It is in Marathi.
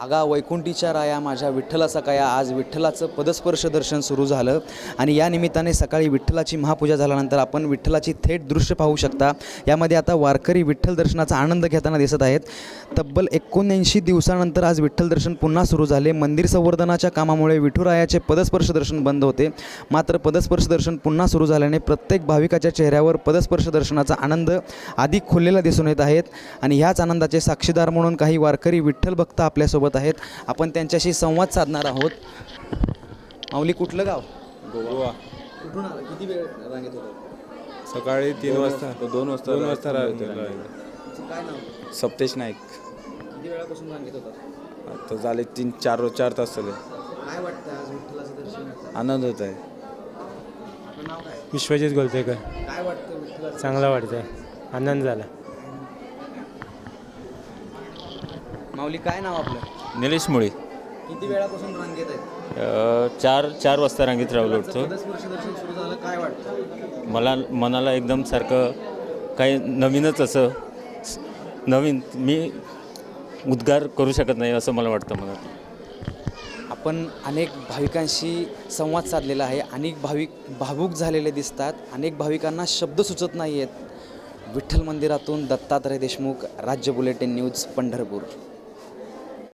आगा वैकुंठीच्या राया माझ्या विठ्ठलाचा काया. आज विठ्ठलाचं पदस्पर्श दर्शन सुरू झालं. आणि या निमित्ताने सकाळी विठ्ठलाची महापूजा झाल्यानंतर आपण विठ्ठलाची थेट दृश्य पाहू शकता. यामध्ये आता वारकरी विठ्ठल दर्शनाचा आनंद घेताना दिसत आहेत. तब्बल एकोणऐंशी दिवसानंतर आज विठ्ठल दर्शन पुन्हा सुरू झाले. मंदिर संवर्धनाच्या कामामुळे विठुरायाचे पदस्पर्श दर्शन बंद होते. मात्र पदस्पर्श दर्शन पुन्हा सुरू झाल्याने प्रत्येक भाविकाच्या चेहऱ्यावर पदस्पर्श दर्शनाचा आनंद अधिक खुललेला दिसून येत आहेत आणि ह्याच आनंदाचे साक्षीदार म्हणून काही वारकरी विठ्ठल भक्त आपल्यासोबत आहेत. आपण त्यांच्याशी संवाद साधणार आहोत. माऊली कुठलं गाव? गोवा कुठून आलं? किती वेळ रांगेत होतं? सकाळी तीन वाजता. दोन वाजता दोन वाजता राहतो राहतो तुमचं काय नाव? सप्तेश नाईक. किती वेळापासून रांगेत होता? आता झाले तीन चार चार तास झाले. काय वाटतं आज विठ्ठलाचं दर्शन? आनंद होत आहे. आपलं नाव काय? विश्वजित गोलतेकर. काय वाटतं विठ्ठलाचं चांगला वाटतं आनंद झाला. माऊली काय नाव आपलं? निलेश मुळे. किती वेळापासून रांगेत आहेत? चार चार वाजता रांगेत राहिलो होतो पदस्पर्श दर्शन सुरू झालं काय वाटतं? मला मनाला एकदम सारखं काही नवीनच असं स- नवीन मी उद्गार करू शकत नाही असं मला वाटतं मनात. आपण अनेक भाविकांशी संवाद साधलेला आहे. अनेक भाविक भावूक झालेले दिसतात. अनेक भाविकांना शब्द सुचत नाही आहेत विठ्ठल मंदिरातून दत्तात्रय देशमुख राज्य बुलेटिन न्यूज पंढरपूर.